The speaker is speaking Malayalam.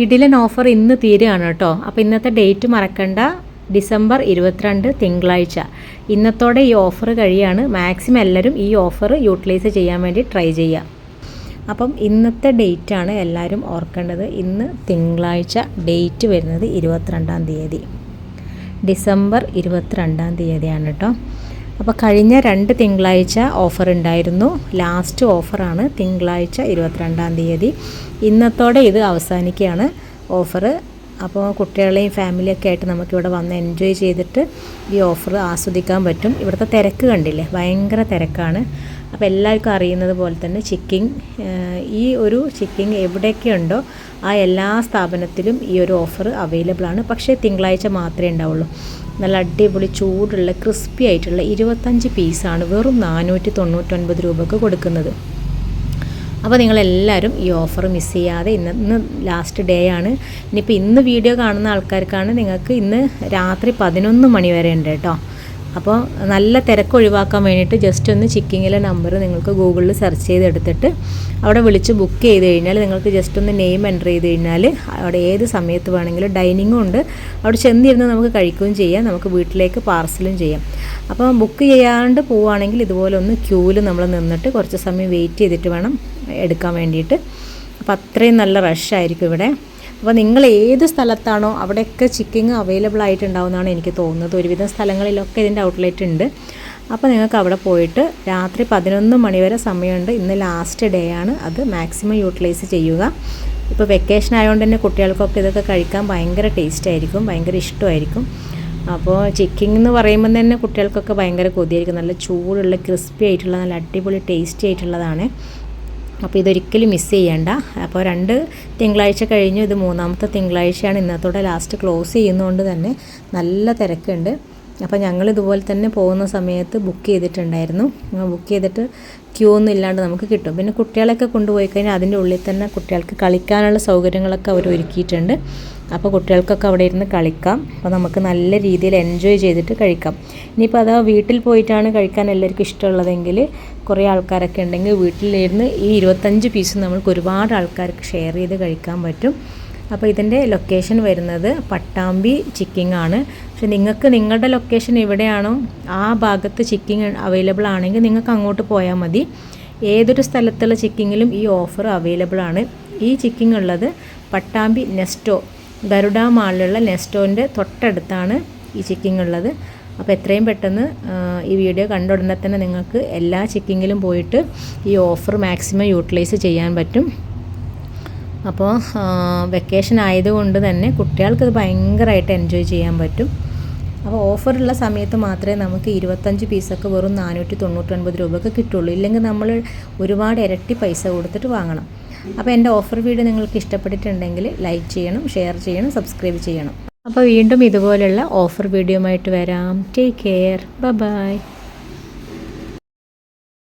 കിടിലൻ ഓഫർ ഇന്ന് തീരുകയാണ് കേട്ടോ. അപ്പോൾ ഇന്നത്തെ ഡേറ്റ് മറക്കണ്ട. ഡിസംബർ ഇരുപത്തിരണ്ട് തിങ്കളാഴ്ച. ഇന്നത്തോടെ ഈ ഓഫർ കഴിയാണ്. മാക്സിമം എല്ലാവരും ഈ ഓഫർ യൂട്ടിലൈസ് ചെയ്യാൻ വേണ്ടി ട്രൈ ചെയ്യുക അപ്പം ഇന്നത്തെ ഡേറ്റാണ് എല്ലാവരും ഓർക്കേണ്ടത്. ഇന്ന് തിങ്കളാഴ്ച ഡേറ്റ് വരുന്നത് ഇരുപത്തിരണ്ടാം തീയതി. ഡിസംബർ ഇരുപത്തിരണ്ടാം തീയതിയാണ് കേട്ടോ. അപ്പോൾ കഴിഞ്ഞ രണ്ട് തിങ്കളാഴ്ച ഓഫർ ഉണ്ടായിരുന്നു. ലാസ്റ്റ് ഓഫറാണ് തിങ്കളാഴ്ച ഇരുപത്തിരണ്ടാം തീയതി. ഇന്നത്തോടെ ഇത് അവസാനിക്കുകയാണ്. ഓഫർ അപ്പോൾ കുട്ടികളെയും ഫാമിലിയൊക്കെ ആയിട്ട് നമുക്കിവിടെ വന്ന് എൻജോയ് ചെയ്തിട്ട് ഈ ഓഫർ ആസ്വദിക്കാൻ പറ്റും. ഇവിടുത്തെ തിരക്ക് കണ്ടില്ലേ? ഭയങ്കര തിരക്കാണ്. അപ്പോൾ എല്ലാവർക്കും അറിയുന്നത് പോലെ തന്നെ ചിക്കിങ് ഈ ഒരു ചിക്കിങ് എവിടെയൊക്കെ ഉണ്ടോ ആ എല്ലാ സ്ഥാപനത്തിലും ഈ ഒരു ഓഫർ അവൈലബിൾ ആണ്. പക്ഷേ തിങ്കളാഴ്ച മാത്രമേ ഉണ്ടാവുള്ളൂ. നല്ല അടിപൊളി ചൂടുള്ള ക്രിസ്പി ആയിട്ടുള്ള ഇരുപത്തഞ്ച് പീസാണ് വെറും നാനൂറ്റി തൊണ്ണൂറ്റൊൻപത് രൂപക്ക് കൊടുക്കുന്നത്. അപ്പോൾ നിങ്ങളെല്ലാവരും ഈ ഓഫർ മിസ് ചെയ്യാതെ ഇന്ന് ഇന്ന് ലാസ്റ്റ് ഡേ ആണ്. ഇനിയിപ്പോൾ ഇന്ന് വീഡിയോ കാണുന്ന ആൾക്കാർക്കാണ് നിങ്ങൾക്ക് ഇന്ന് രാത്രി പതിനൊന്ന് മണി വരെ ഉണ്ട് കേട്ടോ. അപ്പോൾ നല്ല തിരക്ക് ഒഴിവാക്കാൻ വേണ്ടിയിട്ട് ജസ്റ്റ് ഒന്ന് ചിക്കിങ്ങിലെ നമ്പർ നിങ്ങൾക്ക് ഗൂഗിളിൽ സെർച്ച് ചെയ്തെടുത്തിട്ട് അവിടെ വിളിച്ച് ബുക്ക് ചെയ്ത് കഴിഞ്ഞാൽ നിങ്ങൾക്ക് ജസ്റ്റ് ഒന്ന് നെയിം എന്റർ ചെയ്ത് കഴിഞ്ഞാൽ അവിടെ ഏത് സമയത്ത് വേണമെങ്കിലും ഡൈനിങ്ങും ഉണ്ട്. അവിടെ ചെന്നിരുന്ന് നമുക്ക് കഴിക്കുകയും ചെയ്യാം. നമുക്ക് വീട്ടിലേക്ക് പാർസലും ചെയ്യാം. അപ്പോൾ ബുക്ക് ചെയ്യാണ്ട് പോവുകയാണെങ്കിൽ ഇതുപോലെ ഒന്ന് ക്യൂവിൽ നമ്മൾ നിന്നിട്ട് കുറച്ച് സമയം വെയിറ്റ് ചെയ്തിട്ട് വേണം എടുക്കാൻ വേണ്ടിയിട്ട്. അപ്പോൾ അത്രയും നല്ല റഷായിരിക്കും ഇവിടെ. അപ്പോൾ നിങ്ങൾ ഏത് സ്ഥലത്താണോ അവിടെയൊക്കെ ചിക്കിങ് അവൈലബിൾ ആയിട്ടുണ്ടാവുമെന്നാണ് എനിക്ക് തോന്നുന്നത്. ഒരുവിധം സ്ഥലങ്ങളിലൊക്കെ ഇതിന്റെ ഔട്ട്ലെറ്റ് ഉണ്ട്. അപ്പോൾ നിങ്ങൾക്ക് അവിടെ പോയിട്ട് രാത്രി പതിനൊന്ന് മണിവരെ സമയമുണ്ട്. ഇന്ന് ലാസ്റ്റ് ഡേ ആണ്. അത് മാക്സിമം യൂട്ടിലൈസ് ചെയ്യുക. ഇപ്പോൾ വെക്കേഷൻ ആയതുകൊണ്ട് തന്നെ കുട്ടികൾക്കൊക്കെ ഇതൊക്കെ കഴിക്കാൻ ഭയങ്കര ടേസ്റ്റ് ആയിരിക്കും. ഭയങ്കര ഇഷ്ടമായിരിക്കും. അപ്പോൾ ചിക്കിങ് എന്ന് പറയുമ്പോൾ തന്നെ കുട്ടികൾക്കൊക്കെ ഭയങ്കര കൊതിയായിരിക്കും. നല്ല ചൂടുള്ള ക്രിസ്പി ആയിട്ടുള്ള നല്ല അടിപൊളി ടേസ്റ്റി ആയിട്ടുള്ളതാണ്. അപ്പോൾ ഇതൊരിക്കലും മിസ് ചെയ്യേണ്ട. അപ്പോൾ രണ്ട് തിങ്കളാഴ്ച കഴിഞ്ഞു. ഇത് മൂന്നാമത്തെ തിങ്കളാഴ്ചയാണ്. ഇന്നത്തോടെ ലാസ്റ്റ് ക്ലോസ് ചെയ്യുന്നതുകൊണ്ട് തന്നെ നല്ല തിരക്കുണ്ട്. അപ്പോൾ ഞങ്ങൾ ഇതുപോലെ തന്നെ പോകുന്ന സമയത്ത് ബുക്ക് ചെയ്തിട്ടുണ്ടായിരുന്നു. ബുക്ക് ചെയ്തിട്ട് ക്യൂ ഒന്നും ഇല്ലാണ്ട് നമുക്ക് കിട്ടും. പിന്നെ കുട്ടികളെയൊക്കെ കൊണ്ടുപോയി കഴിഞ്ഞാൽ അതിന്റെ ഉള്ളിൽ തന്നെ കുട്ടികൾക്ക് കളിക്കാനുള്ള സൗകര്യങ്ങളൊക്കെ അവർ ഒരുക്കിയിട്ടുണ്ട്. അപ്പോൾ കുട്ടികൾക്കൊക്കെ അവിടെ ഇരുന്ന് കളിക്കാം. അപ്പോൾ നമുക്ക് നല്ല രീതിയിൽ എൻജോയ് ചെയ്തിട്ട് കഴിക്കാം. ഇനിയിപ്പോൾ അതാ വീട്ടിൽ പോയിട്ടാണ് കഴിക്കാൻ എല്ലാവർക്കും ഇഷ്ടമുള്ളതെങ്കിൽ കുറേ ആൾക്കാരൊക്കെ ഉണ്ടെങ്കിൽ വീട്ടിലിരുന്ന് ഈ ഇരുപത്തഞ്ച് പീസ് നമുക്ക് ഒരുപാട് ആൾക്കാർക്ക് ഷെയർ ചെയ്ത് കഴിക്കാൻ പറ്റും. അപ്പോൾ ഇതിന്റെ ലൊക്കേഷൻ വരുന്നത് പട്ടാമ്പി ചിക്കിങ് ആണ്. പക്ഷെ നിങ്ങൾക്ക് നിങ്ങളുടെ ലൊക്കേഷൻ എവിടെയാണോ ആ ഭാഗത്ത് ചിക്കിങ് അവൈലബിൾ ആണെങ്കിൽ നിങ്ങൾക്ക് അങ്ങോട്ട് പോയാൽ മതി. ഏതൊരു സ്ഥലത്തുള്ള ചിക്കിങ്ങിലും ഈ ഓഫർ അവൈലബിൾ ആണ്. ഈ ചിക്കിങ് ഉള്ളത് പട്ടാമ്പി നെസ്റ്റോ ഗരുഡ മാളിലുള്ള നെസ്റ്റോന്റെ തൊട്ടടുത്താണ് ഈ ചിക്കിങ് ഉള്ളത്. അപ്പോൾ എത്രയും പെട്ടെന്ന് ഈ വീഡിയോ കണ്ട ഉടനെ തന്നെ നിങ്ങൾക്ക് എല്ലാ ചിക്കിങ്ങിലും പോയിട്ട് ഈ ഓഫർ മാക്സിമം യൂട്ടിലൈസ് ചെയ്യാൻ പറ്റും. അപ്പോൾ വെക്കേഷൻ ആയതുകൊണ്ട് തന്നെ കുട്ടികൾക്ക് ഇത് ഭയങ്കരമായിട്ട് എൻജോയ് ചെയ്യാൻ പറ്റും. അപ്പോൾ ഓഫറുള്ള സമയത്ത് മാത്രമേ നമുക്ക് ഇരുപത്തഞ്ച് പീസൊക്കെ വെറും നാനൂറ്റി തൊണ്ണൂറ്റൊൻപത് രൂപയ്ക്ക് കിട്ടുള്ളൂ. ഇല്ലെങ്കിൽ നമ്മൾ ഒരുപാട് ഇരട്ടി പൈസ കൊടുത്തിട്ട് വാങ്ങണം. അപ്പോൾ എന്റെ ഓഫർ വീഡിയോ നിങ്ങൾക്ക് ഇഷ്ടപ്പെട്ടിട്ടുണ്ടെങ്കിൽ ലൈക്ക് ചെയ്യണം ഷെയർ ചെയ്യണം സബ്സ്ക്രൈബ് ചെയ്യണം. അപ്പോൾ വീണ്ടും ഇതുപോലുള്ള ഓഫർ വീഡിയോ ആയിട്ട് വരാം. Take care bye